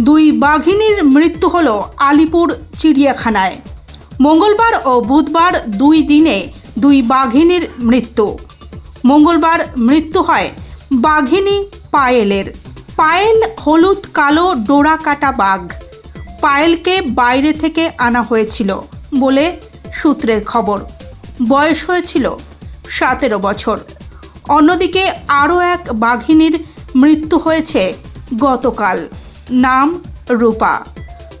দুই বাঘিনীর মৃত্যু হল আলিপুর চিড়িয়াখানায়। মঙ্গলবার ও বুধবার দুই দিনে দুই বাঘিনীর মৃত্যু। মঙ্গলবার মৃত্যু হয় বাঘিনী পায়েলের। পায়েল হলুদ কালো ডোরা কাটা বাঘ। পায়েলকে বাইরে থেকে আনা হয়েছিল বলে সূত্রের খবর। বয়স হয়েছিল সতেরো বছর। অন্যদিকে আরও এক বাঘিনীর মৃত্যু হয়েছে গতকাল। নাম রূপা।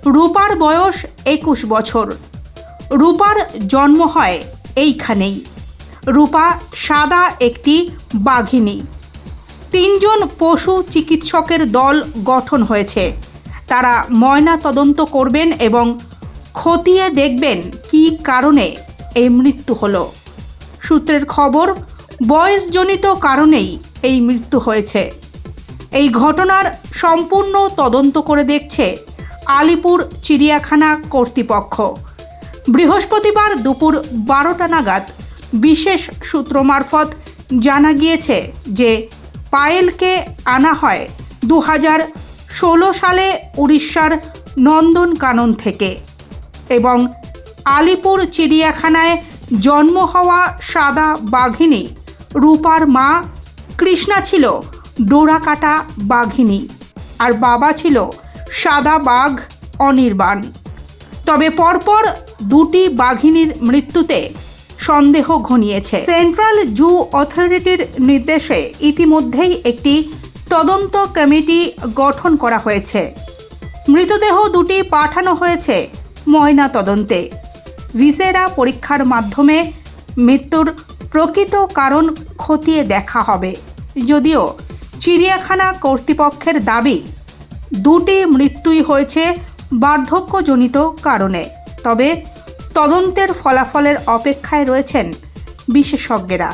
রূপার বয়স একুশ বছর। রূপার জন্ম হয় এইখানেই। রূপা সাদা একটি বাঘিনী। তিনজন পশু চিকিৎসকের দল গঠন হয়েছে। তারা ময়না তদন্ত করবেন এবং খতিয়ে দেখবেন কী কারণে এই মৃত্যু হলো। সূত্রের খবর, বয়সজনিত কারণেই এই মৃত্যু হয়েছে। এই ঘটনার সম্পূর্ণ তদন্ত করে দেখছে আলিপুর চিড়িয়াখানা কর্তৃপক্ষ। বৃহস্পতিবার দুপুর বারোটা নাগাদ বিশেষ সূত্র মারফত জানা গিয়েছে যে পায়েলকে আনা হয় দু হাজার ষোলো সালে উড়িষ্যার নন্দনকানন থেকে এবং আলিপুর চিড়িয়াখানায় জন্ম হওয়া সাদা বাঘিনী রূপার মা কৃষ্ণা ছিল ডোরাকাটা বাঘিনী। আর বাবা ছিল সাদা বাঘ অনির্বাণ। তবে পরপর দুটি বাঘিনীর মৃত্যুতে সন্দেহ ঘনিয়েছে। সেন্ট্রাল জু অথরিটির নির্দেশে ইতিমধ্যেই একটি তদন্ত কমিটি গঠন করা হয়েছে। মৃতদেহ দুটি পাঠানো হয়েছে ময়না তদন্তে। ভিসেরা পরীক্ষার মাধ্যমে মৃত্যুর প্রকৃত কারণ খতিয়ে দেখা হবে। যদিও চিড়িয়াখানা কর্তৃপক্ষের দাবি দুটি মৃত্যুই হয়েছে বার্ধক্যজনিত কারণে। তবে তদন্তের ফলাফলের অপেক্ষায় রয়েছেন বিশেষজ্ঞরা।